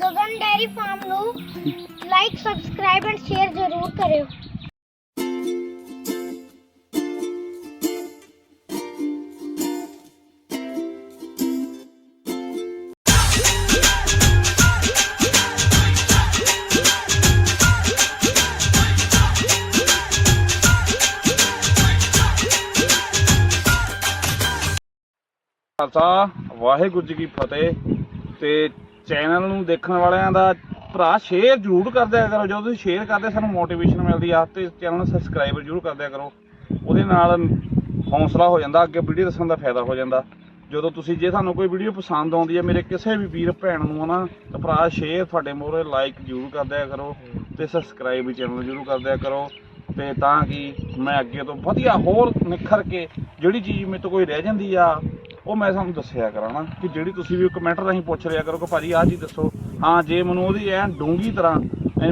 Gagan dairy farm ਨੂੰ like subscribe and share ਜ਼ਰੂਰ ਕਰਿਓ ਖਾਲਸਾ, ਵਾਹਿਗੁਰੂ ਜੀ ਕੀ ਫਤਿਹ ਤੇ ਚੈਨਲ ਨੂੰ ਦੇਖਣ ਵਾਲਿਆਂ ਦਾ ਭਰਾ ਸ਼ੇਅਰ ਜ਼ਰੂਰ ਕਰਦਿਆ ਕਰੋ। ਜਦੋਂ ਤੁਸੀਂ ਸ਼ੇਅਰ ਕਰਦੇ, ਸਾਨੂੰ ਮੋਟੀਵੇਸ਼ਨ ਮਿਲਦੀ ਆ। ਤੇ ਚੈਨਲ ਨੂੰ ਸਬਸਕ੍ਰਾਈਬ ਜ਼ਰੂਰ ਕਰਦਿਆ ਕਰੋ। ਉਹਦੇ ਨਾਲ ਹੌਸਲਾ ਹੋ ਜਾਂਦਾ, ਅੱਗੇ ਵੀਡੀਓ ਦੱਸਣ ਦਾ ਫਾਇਦਾ ਹੋ ਜਾਂਦਾ। ਜਦੋਂ ਤੁਸੀਂ, ਜੇ ਤੁਹਾਨੂੰ ਕੋਈ ਵੀਡੀਓ ਪਸੰਦ ਆਉਂਦੀ ਹੈ ਮੇਰੇ ਕਿਸੇ ਵੀ ਵੀਰ ਭੈਣ ਨੂੰ ਨਾ ਤਾਂ ਭਰਾ ਸ਼ੇਅਰ ਤੁਹਾਡੇ ਮੋਰੇ ਲਾਈਕ ਜ਼ਰੂਰ ਕਰਦਿਆ ਕਰੋ ਤੇ ਸਬਸਕ੍ਰਾਈਬ ਵੀ ਚੈਨਲ ਨੂੰ ਜ਼ਰੂਰ ਕਰਦਿਆ ਕਰੋ। ਤੇ ਤਾਂ ਕਿ ਮੈਂ ਅੱਗੇ ਤੋਂ ਵਧੀਆ ਹੋਰ ਨਿਖਰ ਕੇ ਜਿਹੜੀ ਚੀਜ਼ ਮੇਰੇ ਤੋਂ ਕੋਈ ਰਹਿ ਜਾਂਦੀ ਆ ਉਹ ਮੈਂ ਤੁਹਾਨੂੰ ਦੱਸਿਆ ਕਰਾਂ ਨਾ ਕਿ ਜਿਹੜੀ ਤੁਸੀਂ ਵੀ ਕਮੈਂਟ ਰਾਹੀਂ ਪੁੱਛ ਰਿਆ ਕਰੋ ਕਿ ਭਾਜੀ ਆਹ ਚੀਜ਼ ਦੱਸੋ। ਹਾਂ ਜੇ ਮੈਨੂੰ ਉਹਦੀ ਐ ਡੂੰਗੀ ਤਰ੍ਹਾਂ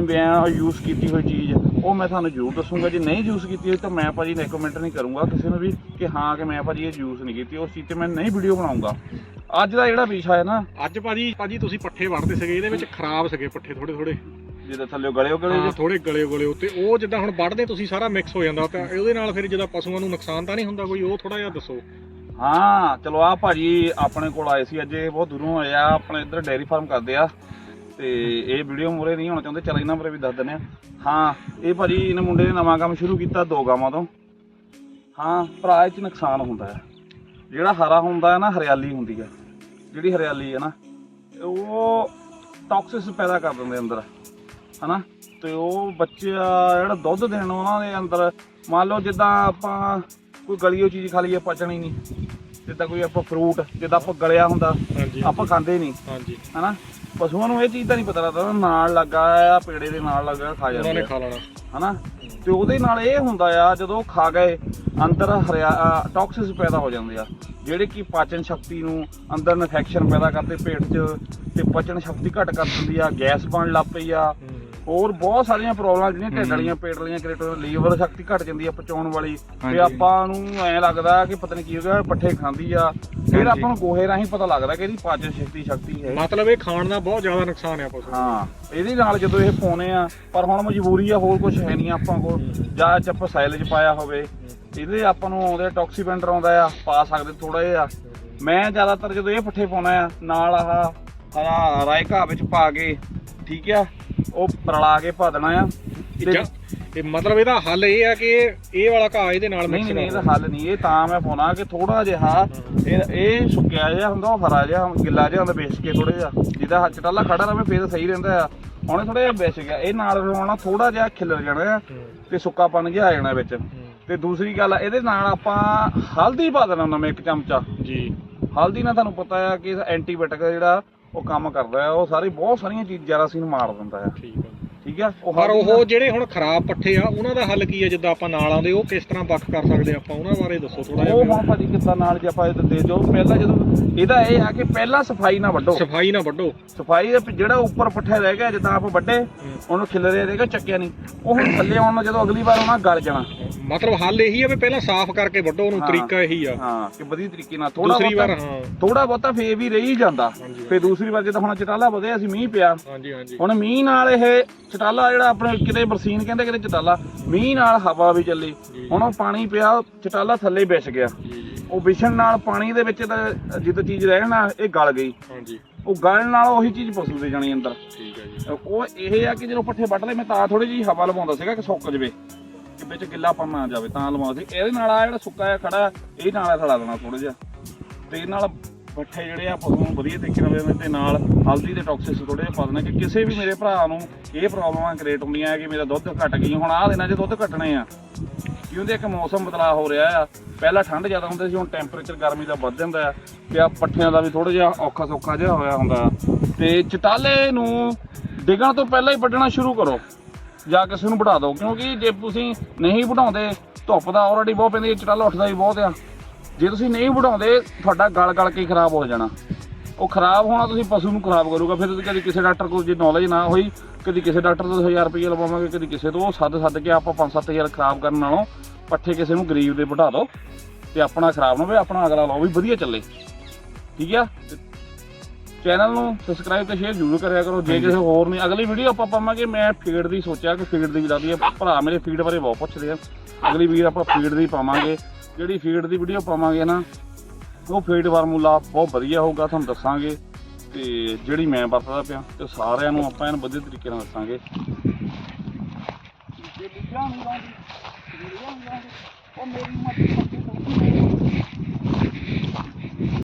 ਬਿਆਨ ਯੂਜ਼ ਕੀਤੀ ਹੋਈ ਚੀਜ਼ ਉਹ ਮੈਂ ਤੁਹਾਨੂੰ ਜ਼ਰੂਰ ਦੱਸੂਗਾ। ਜੇ ਨਹੀਂ ਯੂਜ਼ ਕੀਤੀ ਹੋਈ ਤਾਂ ਮੈਂ ਭਾਜੀ ਨੇ ਕਮੈਂਟ ਨਹੀਂ ਕਰੂੰਗਾ ਕਿਸੇ ਨੂੰ ਵੀ ਕਿ ਹਾਂ ਕਿ ਮੈਂ ਭਾਜੀ ਇਹ ਯੂਜ਼ ਨਹੀਂ ਕੀਤੀ। ਉਸ ਚੀਜ਼ ਤੇ ਮੈਂ ਨਹੀਂ ਵੀਡੀਓ ਬਣਾਉਂਗਾ ਅੱਜ ਦਾ ਜਿਹੜਾ ਵਿਸ਼ਾ ਹੈ ਨਾ ਅੱਜ ਭਾਜੀ ਭਾਜੀ ਤੁਸੀਂ ਪੱਠੇ ਵੜਦੇ ਸੀਗੇ ਇਹਦੇ ਵਿੱਚ ਖਰਾਬ ਸੀਗੇ ਪੱਠੇ ਥੋੜੇ ਥੋੜੇ ਜਿਹਦੇ ਥੱਲੇ ਗਲੇ ਗਲੇ ਥੋੜੇ ਗਲੇ ਗਲੇ ਉੱਤੇ। ਉਹ ਜਿੱਦਾਂ ਹੁਣ ਵੱਢਦੇ ਤੁਸੀਂ ਸਾਰਾ ਮਿਕਸ ਹੋ ਜਾਂਦਾ ਤਾਂ ਉਹਦੇ ਨਾਲ ਫਿਰ ਜਿਹਦਾ ਪਸ਼ੂਆਂ ਨੂੰ ਨੁਕਸਾਨ ਤਾਂ ਨਹੀਂ ਹੁੰਦਾ ਕੋਈ ਉਹ ਥੋੜਾ ਜਿਹਾ ਦੱਸੋ। ਹਾਂ, ਚਲੋ ਆ ਭਾਜੀ ਆਪਣੇ ਕੋਲ ਆਏ ਸੀ ਅੱਜ, ਇਹ ਬਹੁਤ ਦੂਰੋਂ ਆਏ ਆ, ਆਪਣੇ ਇੱਧਰ ਡੇਅਰੀ ਫਾਰਮ ਕਰਦੇ ਆ। ਤੇ ਇਹ ਵੀਡੀਓ ਮੂਰੇ ਨਹੀਂ ਹੋਣਾ ਚਾਹੁੰਦੇ, ਚਲ ਇਹਨਾਂ ਬਾਰੇ ਵੀ ਦੱਸ ਦਿੰਦੇ ਆ। ਹਾਂ, ਇਹ ਭਾਜੀ ਇਹਨਾਂ ਮੁੰਡੇ ਨੇ ਨਵਾਂ ਕੰਮ ਸ਼ੁਰੂ ਕੀਤਾ ਦੋ ਗਾਵਾਂ ਤੋਂ। ਹਾਂ, ਭਰਾ ਇਹ ਚ ਨੁਕਸਾਨ ਹੁੰਦਾ ਹੈ। ਜਿਹੜਾ ਹਰਾ ਹੁੰਦਾ ਹੈ ਨਾ, ਹਰਿਆਲੀ ਹੁੰਦੀ ਹੈ। ਜਿਹੜੀ ਹਰਿਆਲੀ ਹੈ ਨਾ, ਉਹ ਟੌਕਸਿਸ ਪੈਦਾ ਕਰ ਦਿੰਦੇ ਅੰਦਰ, ਹਨਾ? ਤੇ ਉਹ ਬੱਚਾ ਜਿਹੜਾ ਦੁੱਧ ਦੇਣ ਉਹਨਾਂ ਦੇ ਅੰਦਰ, ਮੰਨ ਲਓ ਜਿੱਦਾਂ ਆਪਾਂ ਕੋਈ ਗਲੀ ਹੋਈ ਚੀਜ਼ ਖਾ ਲਈਏ ਪਚਣੀ ਨਹੀਂ। ਜਿੱਦਾਂ ਕੋਈ ਆਪਾਂ ਫਰੂਟ ਜਿੱਦਾਂ ਆਪਾਂ ਗਲਿਆ ਹੁੰਦਾ ਹਾਂਜੀ ਆਪਾਂ ਖਾਂਦੇ ਨਹੀਂ। ਹਾਂਜੀ। ਹਨਾ? ਪਸ਼ੂਆਂ ਨੂੰ ਇਹ ਚੀਜ਼ ਤਾਂ ਨਹੀਂ ਪਤਾ ਲੱਗਦਾ ਨਾਲ ਲੱਗਾ ਆ ਪੇੜੇ ਦੇ ਨਾਲ ਲੱਗਾ ਖਾ ਉਹਨਾਂ ਜਾਂਦੇ ਨੇ ਆ, ਖਾ ਲੈਣਾ। ਹਨਾ? ਤੇ ਉਹਦੇ ਨਾਲ ਇਹ ਹੁੰਦਾ ਆ ਜਦੋਂ ਖਾ ਗਏ ਅੰਦਰ ਹਰਿਆ ਟੌਕਸਿਸ ਪੈਦਾ ਹੋ ਜਾਂਦੇ ਆ। ਜਿਹੜੇ ਕਿ ਪਾਚਨ ਸ਼ਕਤੀ ਨੂੰ ਅੰਦਰ ਇਨਫੈਕਸ਼ਨ ਪੈਦਾ ਕਰਦੇ ਪੇਟ 'ਚ ਤੇ ਪਚਨ ਸ਼ਕਤੀ ਘਟ ਕਰ ਦਿੰਦੀ ਆ ਗੈਸ ਬਣਨ ਲੱਗ ਪਈ ਆ। ਹੋਰ ਬਹੁਤ ਸਾਰੀਆਂ ਪ੍ਰੋਬਲਮਾਂ ਜਿਹੜੀਆਂ ਢਿੱਡ ਵਾਲੀਆਂ ਪੇਟ ਵਾਲੀਆਂ ਕ੍ਰੀਏਟ ਲੀਵਰ ਸ਼ਕਤੀ ਘਟ ਜਾਂਦੀ ਆ ਪਚਾਉਣ ਵਾਲੀ। ਤੇ। ਆਪਾਂ ਨੂੰ ਐ ਲੱਗਦਾ ਕਿ ਪਤਾ ਨਹੀਂ ਕੀ ਹੋ ਗਿਆ ਪੱਠੇ ਖਾਂਦੀ ਆ। ਫਿਰ। ਆਪਾਂ ਨੂੰ ਗੋਹੇ ਰਾਹੀਂ ਪਤਾ ਲੱਗਦਾ ਕਿ ਇਹਦੀ ਪਾਚਨ ਸ਼ਕਤੀ ਸ਼ਕਤੀ ਹੈ। ਮਤਲਬ ਇਹ ਖਾਣ ਦਾ ਬਹੁਤ ਜ਼ਿਆਦਾ ਨੁਕਸਾਨ ਆ ਪਸ਼ੂ ਹਾਂ ਇਹਦੇ ਨਾਲ ਜਦੋਂ ਇਹ ਪਾਉਨੇ ਆ ਪਰ ਹੁਣ ਮਜਬੂਰੀ ਆ ਹੋਰ ਕੁਝ ਹੈ ਨਹੀਂ ਆਪਾਂ ਕੋਲ। ਜਾਂ ਚ ਆਪਾਂ ਸਾਈਲੇਜ ਪਾਇਆ ਹੋਵੇ। ਇਹਦੇ ਆਪਾਂ ਨੂੰ ਆਉਂਦੇ ਟੌਕਸੀਵੈਂਟਰ ਆਉਂਦਾ ਆ ਪਾ ਸਕਦੇ ਥੋੜਾ ਜਿਹਾ। ਮੈਂ ਜ਼ਿਆਦਾਤਰ ਜਦੋਂ ਇਹ ਪੱਠੇ ਪਾਉਣਾ ਆ ਨਾਲ ਆਹ ਹਰਾ ਘਾਹ ਵਿੱਚ ਪਾ ਕੇ ਠੀਕ ਆ? ਉਹ ਰਲਾ ਕੇ ਪਾ ਦੇਣਾ ਆ। ਤੇ- ਜਾਂ- ਇਹ ਮਤਲਬ ਇਹਦਾ ਹੱਲ ਇਹ ਆ ਕਿ ਇਹ ਵਾਲਾ ਘਾਹ ਇਹਦੇ ਨਾਲ ਨਹੀਂ ਮਿਕਸ ਨਹੀਂ ਇਹਦਾ ਹੱਲ ਨਹੀਂ ਇਹ ਤਾਂ ਮੈਂ ਪਾਉਣਾ ਕਿ ਥੋੜਾ ਜਿਹਾ ਇਹ ਇਹ ਸੁੱਕਿਆ ਜਿਹਾ ਹੁੰਦਾ ਉਹ ਹਰਾ ਜਿਹਾ ਗਿੱਲਾ ਜਿਹਾ ਹੁੰਦਾ ਵੇਚ ਕੇ ਥੋੜਾ ਜਿਹਾ। ਜਿਹਦਾ ਹੱਥ ਟਾਲਾ ਖੜਾ ਰਵੇ ਫੇਰ ਸਹੀ ਰਹਿੰਦਾ ਆ। ਹੁਣ ਥੋੜਾ ਜਿਹਾ ਵਿਛ ਗਿਆ ਇਹ ਨਾਲ ਰਲਾਉਣਾ ਥੋੜਾ ਜਿਹਾ ਖਿਲਰ ਜਾਣਾ ਆ ਤੇ ਸੁੱਕਾਪਨ ਜਿਹਾ ਆ ਜਾਣਾ ਵਿੱਚ। ਤੇ ਦੂਸਰੀ ਗੱਲ ਆ, ਇਹਦੇ ਨਾਲ ਆਪਾਂ ਹਲਦੀ ਪਾ ਦੇਣਾ ਨਵੇਂ ਇੱਕ ਚਮਚਾ। ਜੀ। ਹਲਦੀ ਨਾਲ ਤੁਹਾਨੂੰ ਪਤਾ ਆ ਕਿ ਐਂਟੀਬਾਇਓਟਿਕ ਜਿਹੜਾ ਉਹ ਕੰਮ ਕਰਦਾ ਆ ਉਹ ਸਾਰੀ ਬਹੁਤ ਸਾਰੀਆਂ ਚੀਜ਼ਾਂ ਜਰਾਸੀਨ ਮਾਰ ਦਿੰਦਾ ਆ ਠੀਕ ਹੈ ਠੀਕ ਆ? ਉਹ ਪਰ ਉਹ ਜਿਹੜੇ ਹੁਣ ਖਰਾਬ ਪੱਠੇ ਆ ਉਹਨਾਂ ਦਾ ਹੱਲ ਕੀ ਆ ਜਿੱਦਾਂ ਆਪਾਂ ਨਾਲ ਆਉਂਦੇ ਉਹ ਕਿਸ ਤਰ੍ਹਾਂ ਵੱਖ ਕਰ ਸਕਦੇ ਆਪਾਂ? ਉਹਨਾਂ ਬਾਰੇ ਦੱਸੋ ਥੋੜਾ ਉਹ ਜਿਹਾ ਹੁਣ ਭਾਜੀ ਕਿੱਦਾਂ ਨਾਲ ਜੇ ਆਪਾਂ ਇਹ ਦੇ ਜੋ ਪਹਿਲਾਂ ਜਦੋਂ ਇਹਦਾ ਇਹ ਆ ਕਿ ਪਹਿਲਾਂ ਸਫ਼ਾਈ ਨਾ ਵੱਢੋ। ਸਫ਼ਾਈ ਨਾ ਵੱਢੋ। ਸਫ਼ਾਈ ਜਿਹੜਾ ਉੱਪਰ ਪੱਠਾ ਰਹਿ ਗਿਆ ਜਿੱਦਾਂ ਆਪਾਂ ਵੱਡੇ ਉਹਨੂੰ ਖਿਲਰਿਆ ਰਹੇਗਾ ਚੱਕਿਆ ਨਹੀਂ। ਉਹ ਹੁਣ ਥੱਲੇ ਆਉਣ ਨਾਲ ਜਦੋਂ ਅਗਲੀ ਵਾਰ ਉਹਨਾਂ ਗਲ ਜਾਣਾ। ਮਤਲਬ ਹੱਲ ਇਹੀ ਆ ਵੀ ਪਹਿਲਾਂ ਸਾਫ਼ ਕਰਕੇ ਵੱਢੋ ਉਹਨੂੰ ਹਾਂ। ਤਰੀਕਾ ਇਹੀ ਆ। ਹਾਂ ਕਿ ਵਧੀਆ ਤਰੀਕੇ ਨਾਲ ਥੋੜਾ ਦੂਸਰੀ ਵਾਰ ਹਾਂ। ਥੋੜਾ ਬਹੁਤਾ ਫੇਰ ਵੀ ਰਹੀ ਜਾਂਦਾ। ਫੇਰ ਦੂਸਰੀ ਵਾਰ ਜਦੋਂ ਹੁਣ ਚਟਾਲਾ ਵਧਿਆ ਸੀ ਮੀਂਹ ਪਿਆ। ਹਾਂਜੀ ਹਾਂਜੀ। ਹੁਣ ਮੀਂਹ ਨਾਲ ਇਹ ਚਟਾਲਾ ਜਿਹੜਾ ਆਪਣੇ ਕਿਤੇ ਬਰਸੀਨ ਕਹਿੰਦੇ ਕਿਤੇ ਚਟਾਲਾ ਮੀਂਹ ਨਾਲ ਹਵਾ ਵੀ ਚੱਲੀ। ਜੀ। ਹੁਣ ਉਹ ਪਾਣੀ ਪਿਆ ਚਟਾਲਾ ਥੱਲੇ ਵਿਛ ਗਿਆ। ਜੀ ਜੀ। ਉਹ ਵਿਛਣ ਨਾਲ ਪਾਣੀ ਦੇ ਵਿੱਚ ਤਾਂ ਜਿੱਦ ਚੀਜ਼ ਰਹਿਣਾ ਇਹ ਗਲ ਗਈ। ਹਾਂਜੀ। ਉਹ ਗਲਣ ਨਾਲ ਉਹੀ ਚੀਜ਼ ਪਸ਼ੂ ਦੇ ਜਾਣੀ ਅੰਦਰ। ਠੀਕ ਹੈ ਜੀ। ਉਹ ਇਹ ਆ ਕਿ ਜਦੋਂ ਪੱਠੇ ਵੱਢ ਲਏ ਮੈਂ ਤਾਂ ਥੋੜੀ ਜਿਹੀ ਹਵਾ ਲਵਾਉਂਦਾ ਸੀਗਾ ਕਿ ਸੁੱਕ ਜਵੇ ਕਿ ਵਿੱਚ ਗਿੱਲਾਪਨ ਨਾ ਜਾਵੇ ਤਾਂ ਲਵਾਉਂਦਾ ਸੀ। ਇਹਦੇ ਨਾਲ ਆ ਜਿਹੜਾ ਸੁੱਕਾ ਜਿਹਾ ਖੜਾ ਇਹ ਨਾਲ ਥੜਾ ਦੇਣਾ ਥੋੜਾ ਜਿਹਾ। ਤੇ ਇਹ ਨਾਲ ਪੱਠੇ ਜਿਹੜੇ ਆ ਪਸ਼ੂ ਨੂੰ ਵਧੀਆ ਤਰੀਕੇ ਨਾਲ ਦੇ ਤੇ ਨਾਲ ਹਲਦੀ ਦੇ ਟੌਕਸਿਸ ਥੋੜੇ ਜਿਹਾ ਪਾ ਦੇਣਾ ਕਿ ਕਿਸੇ ਵੀ ਮੇਰੇ ਭਰਾ ਨੂੰ ਇਹ ਪ੍ਰੋਬਲਮਾਂ ਕ੍ਰੀਏਟ ਹੁੰਦੀਆਂ ਕਿ ਮੇਰਾ ਦੁੱਧ ਘਟ ਗਈ। ਹੁਣ ਆਹ ਦਿਨਾਂ 'ਚ ਦੁੱਧ ਘਟਣੇ ਆ। ਕਿਉਂਕਿ ਇੱਕ ਮੌਸਮ ਬਦਲਾਅ ਹੋ ਰਿਹਾ ਆ। ਪਹਿਲਾਂ ਠੰਡ ਜ਼ਿਆਦਾ ਹੁੰਦੀ ਸੀ, ਹੁਣ ਟੈਂਪਰੇਚਰ ਗਰਮੀ ਦਾ ਵੱਧ ਜਾਂਦਾ ਆ। ਤੇ ਆ ਪੱਠਿਆਂ ਦਾ ਵੀ ਥੋੜਾ ਜਿਹਾ ਔਖਾ ਸੌਖਾ ਜਿਹਾ ਹੋਇਆ ਹੁੰਦਾ ਆ। ਤੇ ਚਟਾਲੇ ਨੂੰ ਡਿੱਗਣ ਤੋਂ ਪਹਿਲਾਂ ਹੀ ਵੱਢਣਾ ਸ਼ੁਰੂ ਕਰੋ। ਜਾਂ ਕਿਸੇ ਨੂੰ ਵਢਾ ਦਿਓ। ਕਿਉਂਕਿ ਜੇ ਤੁਸੀਂ ਨਹੀਂ ਵਢਾਉਂਦੇ, ਧੁੱਪ ਦਾ ਆਲਰੇਡੀ ਬਹੁਤ ਪੈਂਦੀ ਹੈ ਚਟਾਲਾ ਉੱਠਦਾ ਵੀ ਬਹੁਤ ਆ। ਜੇ ਤੁਸੀਂ ਨਹੀਂ ਵਢਾਉਂਦੇ ਤੁਹਾਡਾ ਗਲ ਗਲ ਕੇ ਖਰਾਬ ਹੋ ਜਾਣਾ। ਉਹ ਖਰਾਬ ਹੋਣਾ ਤੁਸੀਂ ਪਸ਼ੂ ਨੂੰ ਖਰਾਬ ਕਰੂਗਾ ਫਿਰ ਤੁਸੀਂ ਕਦੀ ਕਿਸੇ ਡਾਕਟਰ ਕੋਲ ਜੇ ਨੌਲੇਜ ਨਾ ਹੋਈ ਕਦੀ ਕਿਸੇ ਡਾਕਟਰ ਤੋਂ 1000 ਰੁਪਏ ਲਵਾਵਾਂਗੇ ਕਦੀ ਕਿਸੇ ਤੋਂ ਉਹ ਸੱਦ ਸੱਦ ਕੇ ਆਪਾਂ 5-7000 ਖਰਾਬ ਕਰਨ ਨਾਲੋਂ ਪੱਠੇ ਕਿਸੇ ਨੂੰ ਗਰੀਬ ਦੇ ਵਢਾ ਦਿਓ ਤੇ ਆਪਣਾ ਖਰਾਬ ਨਾ ਹੋਵੇ ਆਪਣਾ ਅਗਲਾ ਲਾਓ ਵੀ ਵਧੀਆ ਚੱਲੇ। ਠੀਕ ਆ? ਚੈਨਲ ਨੂੰ ਸਬਸਕ੍ਰਾਈਬ ਤੇ ਸ਼ੇਅਰ ਜ਼ਰੂਰ ਕਰਿਆ ਕਰੋ ਜੇ ਕਿਸੇ ਹੋਰ ਨੇ ਅਗਲੀ ਵੀਡੀਓ ਆਪਾਂ ਪਾਵਾਂਗੇ ਮੈਂ ਫੀਡ ਦੀ ਸੋਚਿਆ ਕਿ ਫੀਡ ਦੀ ਵੀ ਲਾਦੀ ਆ ਭਰਾ ਮੇਰੇ ਫੀਡ ਬਾਰੇ ਬਹੁਤ ਪੁੱਛਦੇ ਆ। ਅਗਲੀ ਵੀਰ ਆਪਾਂ ਫੀਡ ਦੀ ਪਾਵਾਂਗੇ। ਜਿਹੜੀ ਫੀਡ ਦੀ ਵੀਡੀਓ ਪਾਵਾਂਗੇ ਨਾ, ਉਹ ਫੀਡ ਫਾਰਮੂਲਾ ਬਹੁਤ ਵਧੀਆ ਹੋਊਗਾ, ਤੁਹਾਨੂੰ ਦੱਸਾਂਗੇ। ਤੇ ਜਿਹੜੀ ਮੈਂ ਵਰਤਦਾ ਪਿਆ, ਤੇ ਸਾਰਿਆਂ ਨੂੰ ਆਪਾਂ ਇਹਨੂੰ ਵਧੀਆ ਤਰੀਕੇ ਨਾਲ ਦੱਸਾਂਗੇ। ਉਹ ਮੇਰੀ ਮੱਛੀ